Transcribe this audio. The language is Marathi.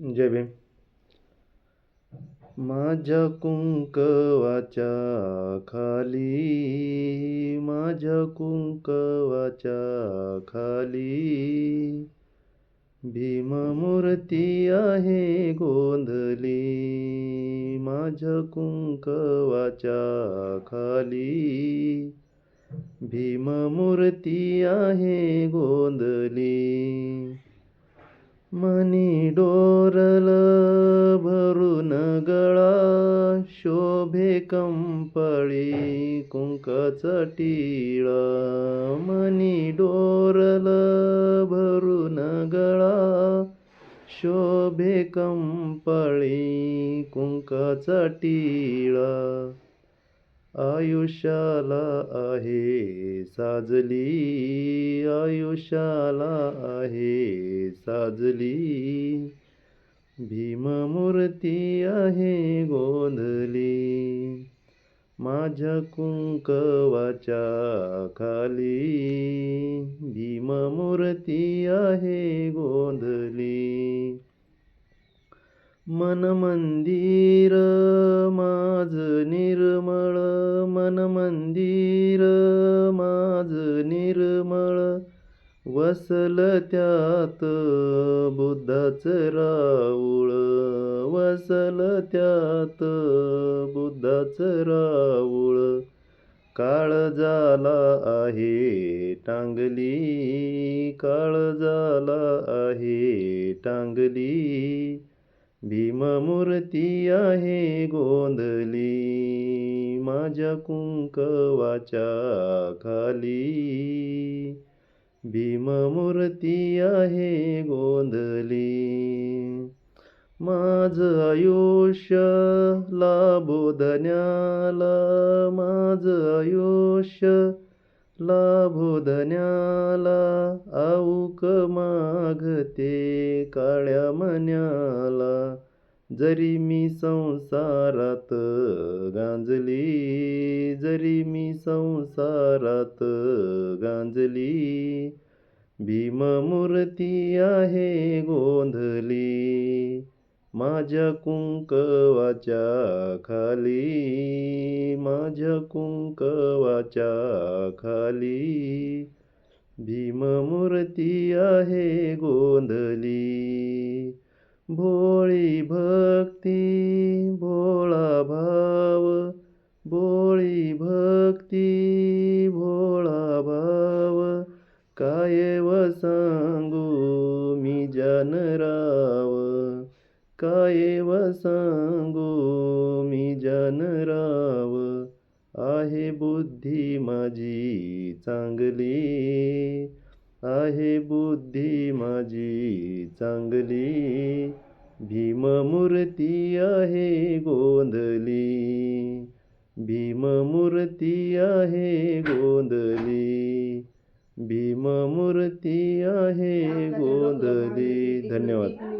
जय भीम. माझ्या कुंकवाच्या खाली माझ्या कुंकवाच्या खाली भीममूर्ती आहे गोंधली माझ्या कुंकवाच्या खाली भीममूर्ती आहे गोंधली. मनी डोरल भरून गळा शोभे कंपळी कुंकाचा टिळा. मनी डोरल भरून गळा शोभे कंपळी कुंकाचा टिळा. आयुष्याला आहे साजली. आयुष्याला आहे साजली. भीममूर्ती आहे गोंधली. माझ्या कुंकवाच्या खाली भीममूर्ती आहे गोंधली. मन मंदिर मा वसल त्यात बुद्धाचं राऊळ वसल त्यात बुद्धाचं राऊळ. काळ झाला आहे टांगली काळ झाला आहे टांगली. भीममूर्ती आहे गोंधली माझ्या कुंकवाच्या खाली. भीममूर्ती आहे गोंधली माझं आयुष्य लाभो धन्याला माझं आयुष्य लाभो धन्याला आऊक मागते काळ्या मन्याला. जरी मी संसारात गांजली जरी मी संसारात गांजली भीममूर्ती आहे गोंधली माझ्या कुंकवाच्या खाली माझ्या कुंकवाच्या खाली भीममूर्ती आहे गोंधली भो बोळी भक्ती भोळा भाव. भोळी भक्ती भोळा भाव. काय व सांगू मी जनराव काय व सांगू मी जनराव आहे बुद्धी माझी चांगली आहे बुद्धी माझी चांगली. भीममूर्ती आहे गोंधली भीममूर्ती आहे गोंधली भीममूर्ती आहे गोंधली धन्यवाद.